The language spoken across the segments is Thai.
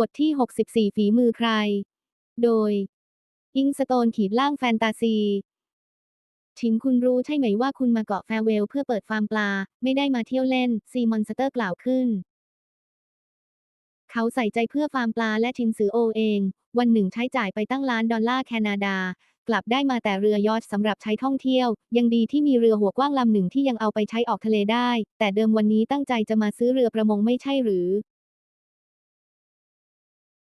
บทที่ 64 ฝีมือใคร โดย อิงสโตนขีดล่างแฟนตาซี ชินคุณรู้ใช่ไหมว่าคุณมาเกาะแฟเวลเพื่อเปิดฟาร์มปลา ไม่ได้มาเที่ยวเล่น ซีมอนสเตอร์กล่าวขึ้น เขาใส่ใจเพื่อฟาร์มปลาและชินซือโอเอง วันหนึ่งใช้จ่ายไปตั้งล้านดอลลาร์แคนาดา กลับได้มาแต่เรือยอชสำหรับใช้ท่องเที่ยว ยังดีที่มีเรือหัวกว้างลำหนึ่งที่ยังเอาไปใช้ออกทะเลได้ แต่เดิมวันนี้ตั้งใจจะมาซื้อเรือประมงไม่ใช่หรือ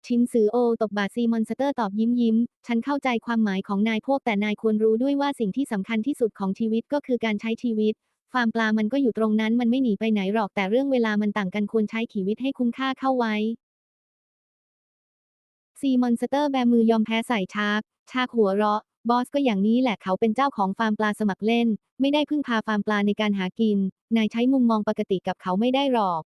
ชินซือโอตบบาซีมอนสเตอร์ตอบยิ้มยิ้ม ฉันเข้าใจความหมายของนายพวกแต่นายควรรู้ด้วยว่าสิ่งที่สำคัญที่สุดของชีวิตก็คือการใช้ชีวิต ฟาร์มปลามันก็อยู่ตรงนั้นมันไม่หนีไปไหนหรอกแต่เรื่องเวลามันต่างกันควรใช้ชีวิตให้คุ้มค่าเข้าไว้ ซีมอนสเตอร์แบมือยอมแพ้ใส่ชาร์กชาร์กหัวเราะ บอสก็อย่างนี้แหละเขาเป็นเจ้าของฟาร์มปลาสมัครเล่น ไม่ได้พึ่งพาฟาร์มปลาในการหากิน นายใช้มุมมองปกติกับเขาไม่ได้หรอก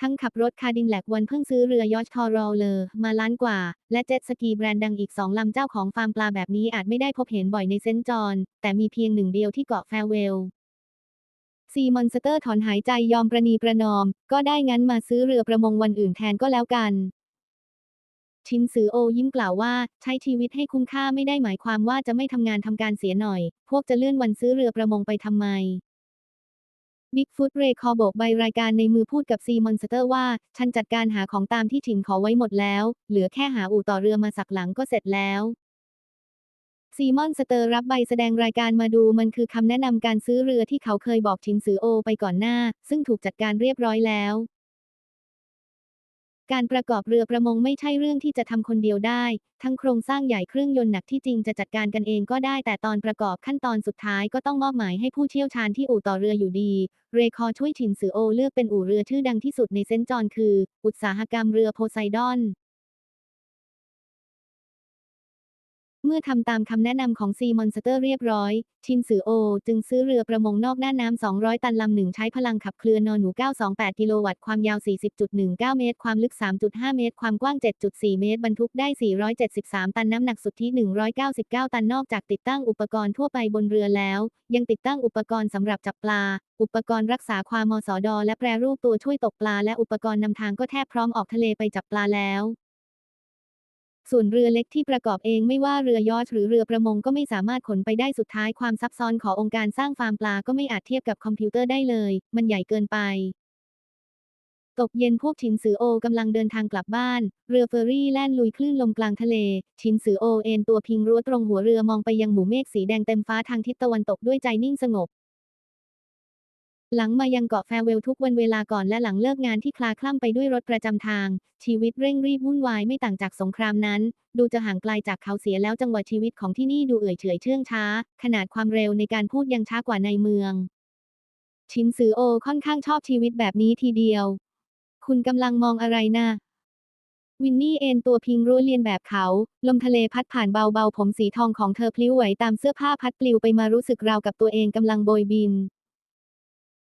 ทั้งขับรถคาร์ดินแลกวันเพิ่งซื้อเรือยอชทอรอลเลอร์มาล้านกว่า และเจ็ตสกีแบรนด์ดังอีกสองลำเจ้าของฟาร์มปลาแบบนี้อาจไม่ได้พบเห็นบ่อยในเซนจอนแต่มีเพียงหนึ่งเดียวที่เกาะแฟเวลซีมอนสเตอร์ถอนหายใจยอมประนีประนอม ก็ได้งั้นมาซื้อเรือประมงวันอื่นแทนก็แล้วกันชินซือโอยิ้มกล่าวว่า ใช้ชีวิตให้คุ้มค่าไม่ได้หมายความว่าจะไม่ทำงานทำการเสียหน่อย พวกจะเลื่อนวันซื้อเรือประมงไปทำไม บิ๊กฟุตเรคอโบกใบรายการในมือพูดกับซีมอนสเตอร์ว่า ฉันจัดการหาของตามที่ถิ่นขอไว้หมดแล้ว เหลือแค่หาอู่ต่อเรือมาสักหลังก็เสร็จแล้วซีมอนสเตอร์รับใบแสดงรายการมาดูมันคือคำแนะนำการซื้อเรือที่เขาเคยบอกชินซือโอไปก่อนหน้า ซึ่งถูกจัดการเรียบร้อยแล้ว การประกอบเรือประมงไม่ใช่เรื่องที่จะทำคนเดียวได้ ทั้งโครงสร้างใหญ่เครื่องยนต์หนักที่จริงจะจัดการกันเองก็ได้ แต่ตอนประกอบขั้นตอนสุดท้ายก็ต้องมอบหมายให้ผู้เชี่ยวชาญที่อู่ต่อเรืออยู่ดี เรคอช่วยชินซือโอเลือกเป็นอู่เรือชื่อดังที่สุดในเซนจอนคือ อุตสาหกรรมเรือโพไซดอน เมื่อทำตามคำแนะนำของซีมอนสเตอร์เรียบร้อย ชินซือโอ จึงซื้อเรือประมงนอกหน้าน้ำ 200 ตันลำหนึ่งใช้พลังขับเคลื่อนนอนหนู 928 กิโลวัตต์ ความยาว 40.19 เมตร ความลึก 3.5 เมตร ความกว้าง 7.4 เมตร บรรทุกได้ 473 ตันน้ำหนักสุทธิ 199 ตันนอกจากติดตั้งอุปกรณ์ทั่วไปบนเรือแล้ว ยังติดตั้งอุปกรณ์สำหรับจับปลา อุปกรณ์รักษาความมสดและแปรรูปตัวช่วยตกปลา และอุปกรณ์นำทางก็แทบพร้อมออกทะเลไปจับปลาแล้ว ส่วนเรือเล็กที่ประกอบเองไม่ว่าเรือยอชหรือเรือประมงก็ไม่สามารถขนไปได้สุดท้ายความซับซ้อนขององค์การสร้างฟาร์มปลาก็ไม่อาจเทียบกับคอมพิวเตอร์ได้เลย มันใหญ่เกินไป ตกเย็นพวกชินซือโอกำลังเดินทางกลับบ้าน เรือเฟอร์รี่แล่นลุยคลื่นลมกลางทะเล ชินซือโอเอ็นตัวพิงรั้วตรงหัวเรือมองไปยังหมู่เมฆสีแดงเต็มฟ้าทางทิศตะวันตกด้วยใจนิ่งสงบ หลังมายังเกาะแฟเวลทุกวันเวลาก่อนและหลังเลิกงานที่คลาคล่ำไปด้วยรถประจำทาง ชีวิตเร่งรีบวุ่นวายไม่ต่างจากสงครามนั้น ดูจะห่างไกลจากเขาเสียแล้วจังหวะชีวิตของที่นี่ดูเอื่อยเฉยเชื่องช้า ขนาดความเร็วในการพูดยังช้ากว่าในเมือง ชินซือโอค่อนข้างชอบชีวิตแบบนี้ทีเดียว คุณกำลังมองอะไรนะวินนี่เอนตัวพิงรั้วเลียนแบบเขา ลมทะเลพัดผ่านเบาๆผมสีทองของเธอพลิ้วไหวตามเสื้อผ้าพัดปลิวไปมารู้สึกราวกับตัวเองกำลังโบยบิน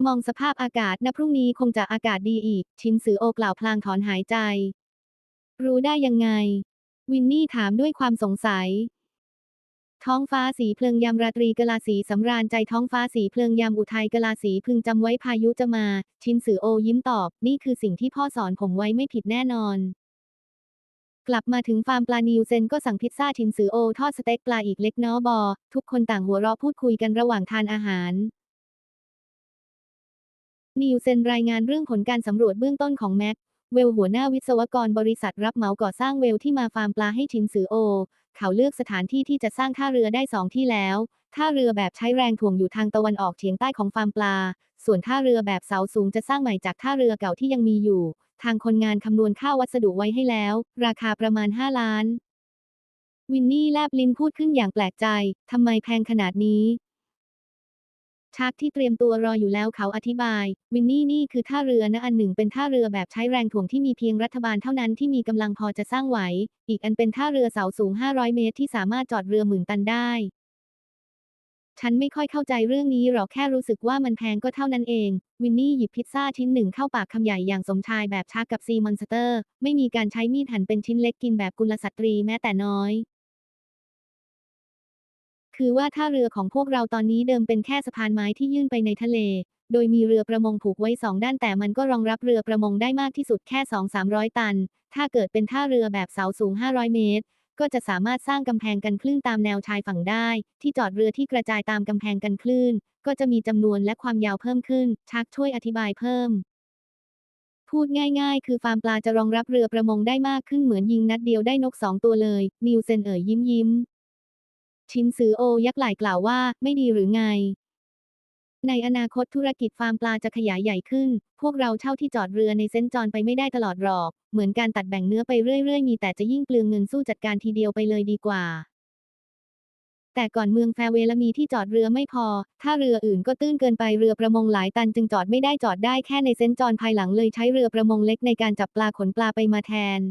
มองสภาพอากาศนะพรุ่งนี้คงจะอากาศดีอีก ชินซือโอกล่าวพลางถอนหายใจ รู้ได้ยังไง วินนี่ถามด้วยความสงสัย ท้องฟ้าสีเพลิงยามราตรีกลาสีสำราญใจท้องฟ้าสีเพลิงยามอุทัยกลาสีพึงจำไว้พายุจะมา ชินซือโอยิ้มตอบ นี่คือสิ่งที่พ่อสอนผมไว้ไม่ผิดแน่นอนกลับมาถึงฟาร์มปลานิวเซนก็สั่งพิซซ่าชินซือโอ ทอดสเต็กปลาอีกเล็กน้อบอ ทุกคนต่างหัวเราะพูดคุยกันระหว่างทานอาหาร นิวเซนรายงานเรื่องผลการสำรวจเบื้องต้นของแม็กเวลหัวหน้าวิศวกรบริษัทรับเหมาก่อสร้างเวลที่มาฟาร์มปลาให้ชินซือโอ เขาเลือกสถานที่ที่จะสร้างท่าเรือได้สองที่แล้ว ท่าเรือแบบใช้แรงถ่วงอยู่ทางตะวันออกเฉียงใต้ของฟาร์มปลา ส่วนท่าเรือแบบเสาสูงจะสร้างใหม่จากท่าเรือเก่าที่ยังมีอยู่ ทางคนงานคำนวณค่าวัสดุไว้ให้แล้ว ราคาประมาณ 5 ล้าน วินนี่แลบลิ้นพูดขึ้นอย่างแปลกใจทำไมแพงขนาดนี้ ชักที่เตรียมตัวรออยู่แล้วเขาอธิบาย วินนี่นี่คือท่าเรือนะอันหนึ่งเป็นท่าเรือแบบใช้แรงถ่วงที่มีเพียงรัฐบาลเท่านั้นที่มีกำลังพอจะสร้างไหว อีกอันเป็นท่าเรือเสาสูง 500 เมตร ที่สามารถจอดเรือหมื่นตันได้ ฉันไม่ค่อยเข้าใจเรื่องนี้หรอกแค่รู้สึกว่ามันแพงก็เท่านั้นเอง วินนี่หยิบพิซซ่าชิ้นหนึ่งเข้าปากคำใหญ่อย่างสมชายแบบชากับซีมอนสเตอร์ ไม่มีการใช้มีดหั่นเป็นชิ้นเล็กกินแบบกุลสตรีแม้แต่น้อย คือว่าท่าเรือของพวกเราตอนนี้เดิมเป็นแค่สะพานไม้ที่ยื่นไปในทะเล โดยมีเรือประมงผูกไว้สองด้านแต่มันก็รองรับเรือประมงได้มากที่สุดแค่ 2-300 ตัน ถ้าเกิดเป็นท่าเรือแบบเสาสูง 500 เมตร ก็จะสามารถสร้างกำแพงกันคลื่นตามแนวชายฝั่งได้ ที่จอดเรือที่กระจายตามกำแพงกันคลื่น ก็จะมีจำนวนและความยาวเพิ่มขึ้น ชักช่วยอธิบายเพิ่มพูดง่ายๆ คือฟาร์มปลาจะรองรับเรือประมงได้มากขึ้นเหมือนยิงนัดเดียวได้นกสองตัวเลย นิวเซนเอ๋ยยิ้มยิ้ม ชินซือโอยักษ์ไหล่กล่าวว่า ไม่ดีหรือไง ในอนาคตธุรกิจฟาร์มปลาจะขยายใหญ่ขึ้น พวกเราเช่าที่จอดเรือในเส้นจรไปไม่ได้ตลอดหรอก เหมือนการตัดแบ่งเนื้อไปเรื่อยๆ มีแต่จะยิ่งเปลืองเงินสู้จัดการทีเดียวไปเลยดีกว่าแต่ก่อนเมืองแฟเวลมีที่จอดเรือไม่พอ ถ้าเรืออื่นก็ตื้นเกินไปเรือประมงหลายตันจึงจอดไม่ได้จอดได้แค่ในเส้นจรภายหลังเลยใช้เรือประมงเล็กในการจับปลาขนปลาไปมาแทน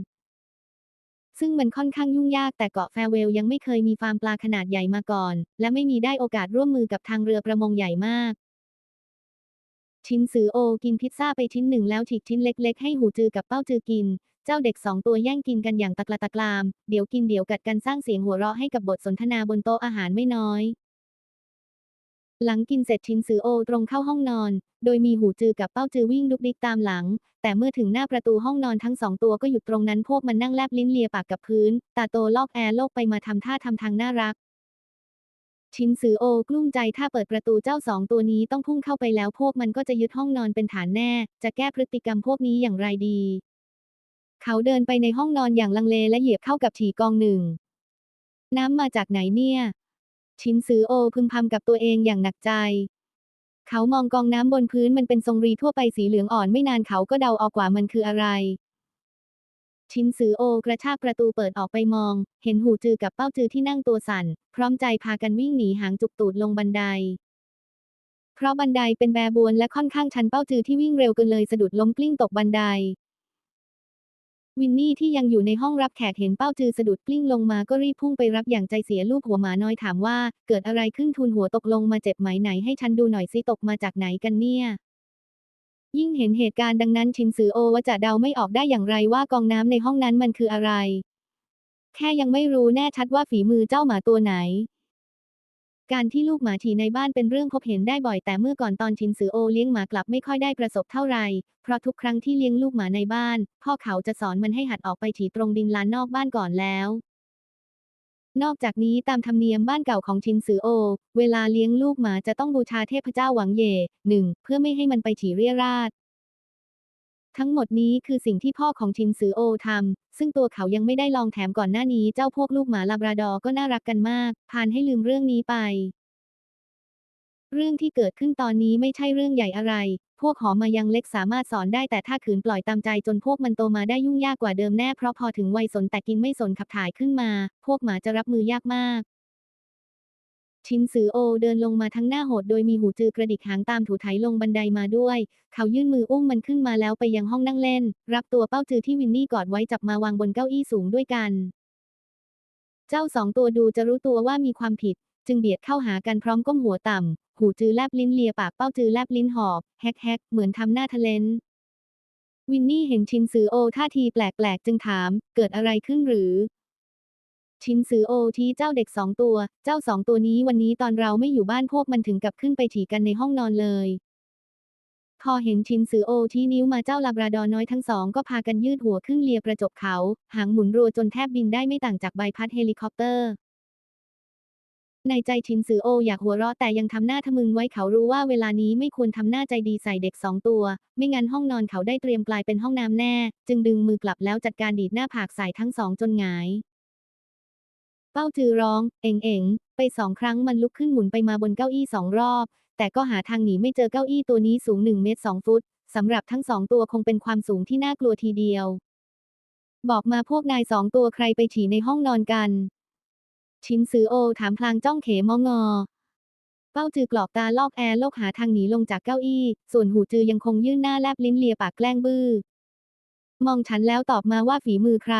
ซึ่งมันค่อนข้างยุ่งยากแต่เกาะแฟรเวลยังไม่เคยมีฟาร์มปลาขนาดใหญ่มาก่อน และไม่มีได้โอกาสร่วมมือกับทางเรือประมงใหญ่มาก ชินซือโอกินพิซซ่าไปชิ้นหนึ่งแล้วฉีกชิ้นเล็กๆ ให้หูจือกับเป้าจือกิน เจ้าเด็กสองตัวแย่งกินกันอย่างตะกละตะกราม เดี๋ยวกินเดี๋ยวกัดกันสร้างเสียงหัวเราะให้กับบทสนทนาบนโต๊ะอาหารไม่น้อย หลังกินเสร็จชินซือโอตรงเข้าห้องนอน โดยมีหูจือกับเป้าจือวิ่งดุกดิกตามหลัง แต่เมื่อถึงหน้าประตูห้องนอนทั้งสองตัวก็หยุดตรงนั้นพวกมันนั่งแลบลิ้นเลียปากกับพื้น ตาโตลอกแอร์โลกไปมาทำท่าทำทางน่ารัก ชินซือโอกลุ้มใจถ้าเปิดประตูเจ้าสองตัวนี้ต้องพุ่งเข้าไปแล้วพวกมันก็จะยึดห้องนอนเป็นฐานแน่ จะแก้พฤติกรรมพวกนี้อย่างไรดี เขาเดินไปในห้องนอนอย่างลังเลและเหยียบเข้ากับฉี่กองหนึ่งน้ำมาจากไหนเนี่ย ชินซือโอพึมพำกับตัวเองอย่างหนักใจ เขามองกองน้ำบนพื้นมันเป็นทรงรีทั่วไปสีเหลืองอ่อนไม่นานเขาก็เดาออกว่ามันคืออะไร ชินซือโอกระชากประตูเปิดออกไปมอง เห็นหูจือกับเป้าจือที่นั่งตัวสั่น พร้อมใจพากันวิ่งหนีหางจุกตูดลงบันได เพราะบันไดเป็นแบรบวนและค่อนข้างชันเป้าจือที่วิ่งเร็วเกินเลยสะดุดล้มกลิ้งตกบันได วินนี่ที่ยังอยู่ในห้องรับแขกเห็นเป้าจือสะดุดกลิ้งลงมาก็รีบพุ่งไปรับอย่างใจเสียลูกหัวหมาน้อยถามว่า เกิดอะไรขึ้นทูลหัวตกลงมาเจ็บไหมไหนให้ฉันดูหน่อยสิตกมาจากไหนกันเนี่ย ยิ่งเห็นเหตุการณ์ดังนั้นชินซือโอว่าจะเดาไม่ออกได้อย่างไรว่ากองน้ำในห้องนั้นมันคืออะไร แค่ยังไม่รู้แน่ชัดว่าฝีมือเจ้าหมาตัวไหน การที่ลูกหมาฉี่ในบ้านเป็นเรื่องพบเห็นได้บ่อยแต่เมื่อก่อนตอนชินซือโอเลี้ยงหมากลับไม่ค่อยได้ประสบเท่าไหร่เพราะทุกครั้งที่เลี้ยงลูกหมาในบ้าน พ่อเขาจะสอนมันให้หัดออกไปฉี่ตรงดินลานนอกบ้านก่อนแล้วนอกจากนี้ตามธรรมเนียมบ้านเก่าของชินซือโอ เวลาเลี้ยงลูกหมาจะต้องบูชาเทพเจ้าหวังเย่หนึ่งเพื่อไม่ให้มันไปฉี่เรี่ยราด ทั้งหมดนี้คือสิ่งที่พ่อของชินซือโอทำ ซึ่งตัวเขายังไม่ได้ลองแถมก่อนหน้านี้เจ้าพวกลูกหมาลาบราดอร์ก็น่ารักกันมาก พานให้ลืมเรื่องนี้ไป เรื่องที่เกิดขึ้นตอนนี้ไม่ใช่เรื่องใหญ่อะไร พวกหอมายังเล็กสามารถสอนได้แต่ถ้าขืนปล่อยตามใจจนพวกมันโตมาได้ยุ่งยากกว่าเดิมแน่เพราะพอถึงวัยสนแต่กินไม่สนขับถ่ายขึ้นมา พวกหมาจะรับมือยากมาก ชินซือโอเดินลงมาทั้งหน้าโหดโดยมีหูจือกระดิกหางตามถูไถลงบันไดมาด้วย เขายื่นมืออุ้มมันขึ้นมาแล้วไปยังห้องนั่งเล่น รับตัวเป้าจือที่วินนี่กอดไว้จับมาวางบนเก้าอี้สูงด้วยกัน เจ้าสองตัวดูจะรู้ตัวว่ามีความผิด จึงเบียดเข้าหากันพร้อมก้มหัวต่ำ หูจือแลบลิ้นเลียปากเป้าจือแลบลิ้นหอบแฮกแฮกเหมือนทำหน้าทะเลนวินนี่เห็นชินซือโอท่าทีแปลกๆ จึงถาม เกิดอะไรขึ้นหรือ ชินซือโอที่เจ้าเด็กสองตัว เจ้าสองตัวนี้วันนี้ตอนเราไม่อยู่บ้านพวกมันถึงกับขึ้นไปฉี่กันในห้องนอนเลย พอเห็นชินซือโอที่นิ้วมาเจ้าลาบราดอร์น้อยทั้งสองก็พากันยืดหัวขึ้นเลียประจบเขา หางหมุนรัวจนแทบบินได้ไม่ต่างจากใบพัดเฮลิคอปเตอร์ในใจชินซือโออยากหัวเราะแต่ยังทำหน้าทะมึงไว้เขารู้ว่าเวลานี้ไม่ควรทำหน้าใจดีใส่เด็กสองตัว ไม่งั้นห้องนอนเขาได้เตรียมกลายเป็นห้องน้ำแน่ จึงดึงมือกลับแล้วจัดการดีดหน้าผากใส่ทั้งสองจนหงาย เป้าจือร้อง เอ๋งเอ๋งไปสองครั้งมันลุกขึ้นหมุนไปมาบนเก้าอี้สองรอบ แต่ก็หาทางหนีไม่เจอเก้าอี้ตัวนี้สูงหนึ่งเมตรสองฟุตสำหรับทั้งสองตัวคงเป็นความสูงที่น่ากลัวทีเดียว บอกมาพวกนายสองตัวใครไปฉี่ในห้องนอนกัน ชินซือโอถามพลางจ้องเขมองอ เป้าจือกรอกตาลอกแอร์โลกหาทางหนีลงจากเก้าอี้ ส่วนหูจือยังคงยื่นหน้าแลบลิ้นเลียปากแกล้งบื้อ มองฉันแล้วตอบมาว่าฝีมือใคร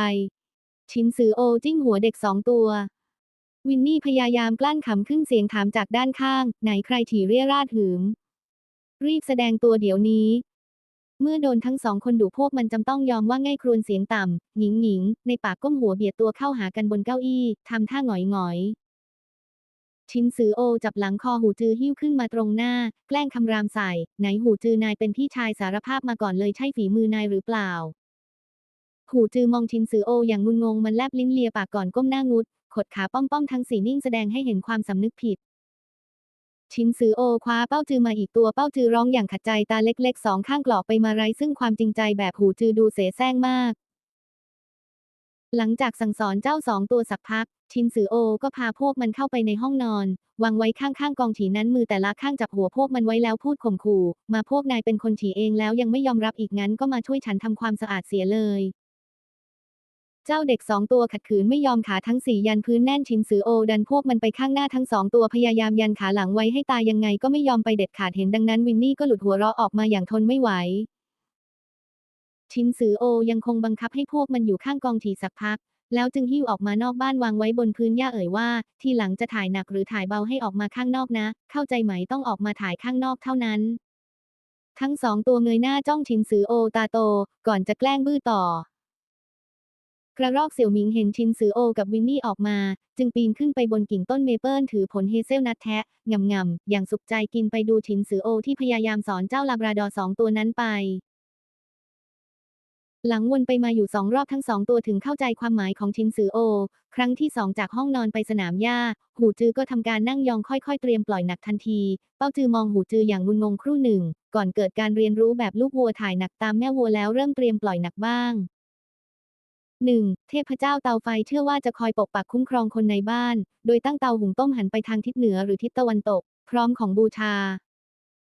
ชินซือโอจิ้งหัวเด็กสองตัว วินนี่พยายามกลั้นขำขึ้นเสียงถามจากด้านข้าง ไหนใครถี่เรียราดหืม รีบแสดงตัวเดี๋ยวนี้ เมื่อโดนทั้งสองคนดุพวกมันจำต้องยอมว่าง่ายครวญเสียงต่ำหญิงหญิง ในปากก้มหัวเบียดตัวเข้าหากันบนเก้าอี้ทำท่าหงอยหงอยชินซือโอจับหลังคอหูจือหิ้วขึ้นมาตรงหน้า แกล้งคำรามใส่ ไหนหูจือนายเป็นพี่ชายสารภาพมาก่อนเลยใช่ฝีมือนายหรือเปล่า หูจือมองชินซือโออย่างงุนงงมันแลบลิ้นเลียปากก่อนก้มหน้างุด ขดขาป้อมๆทั้งสี่นิ่งแสดงให้เห็นความสำนึกผิด ชินซือโอคว้าเป้าจือมาอีกตัวเป้าจือร้องอย่างขัดใจตาเล็กๆสองข้างกรอกไปมาไรซึ่งความจริงใจแบบหูจือดูเสแสร้งมาก หลังจากสั่งสอนเจ้าสองตัวสักพัก ชินซือโอก็พาพวกมันเข้าไปในห้องนอนวางไว้ข้างๆกองฉีนั้นมือแต่ละข้างจับหัวพวกมันไว้แล้วพูดข่มขู่ มาพวกนายเป็นคนฉีเองแล้วยังไม่ยอมรับอีกงั้นก็มาช่วยฉันทำความสะอาดเสียเลย เจ้าเด็กสองตัวขัดขืนไม่ยอมขาทั้งสี่ยันพื้นแน่นชินซือโอดันพวกมันไปข้างหน้าทั้งสองตัวพยายามยันขาหลังไว้ให้ตายยังไงก็ไม่ยอมไปเด็ดขาดเห็นดังนั้นวินนี่ก็หลุดหัวเราะออกมาอย่างทนไม่ไหว ชินซือโอยังคงบังคับให้พวกมันอยู่ข้างกองถีสักพัก แล้วจึงหิ้วออกมานอกบ้านวางไว้บนพื้นหญ้าเอ่ยว่า ทีหลังจะถ่ายหนักหรือถ่ายเบาให้ออกมาข้างนอกนะ เข้าใจไหมต้องออกมาถ่ายข้างนอกเท่านั้น ทั้งสองตัวเงยหน้าจ้องชินซือโอตาโต ก่อนจะแกล้งบื้อต่อ กระรอกเสี่ยวหมิงเห็นชินซือโอกับวินนี่ออกมา จึงปีนขึ้นไปบนกิ่งต้นเมเปิลถือผลเฮเซลนัทแทะงำงำๆอย่างสุขใจกินไปดูชินซือโอที่พยายามสอนเจ้าลาบราดอร์สองตัวนั้นไป หลังวนไปมาอยู่สองรอบทั้งสองตัวถึงเข้าใจความหมายของชินซือโอ ครั้งที่สองจากห้องนอนไปสนามหญ้า หูจือก็ทำการนั่งยองค่อยๆ เตรียมปล่อยหนักทันที เป้าจือมองหูจืออย่างงุนงงครู่หนึ่ง ก่อนเกิดการเรียนรู้แบบลูกวัวถ่ายหนักตามแม่วัวแล้วเริ่มเตรียมปล่อยหนักบ้าง 1. เทพเจ้าเตาไฟเชื่อว่าจะคอยปกปักคุ้มครองคนในบ้าน โดยตั้งเตาหุงต้มหันไปทางทิศเหนือหรือทิศตะวันตก พร้อมของบูชา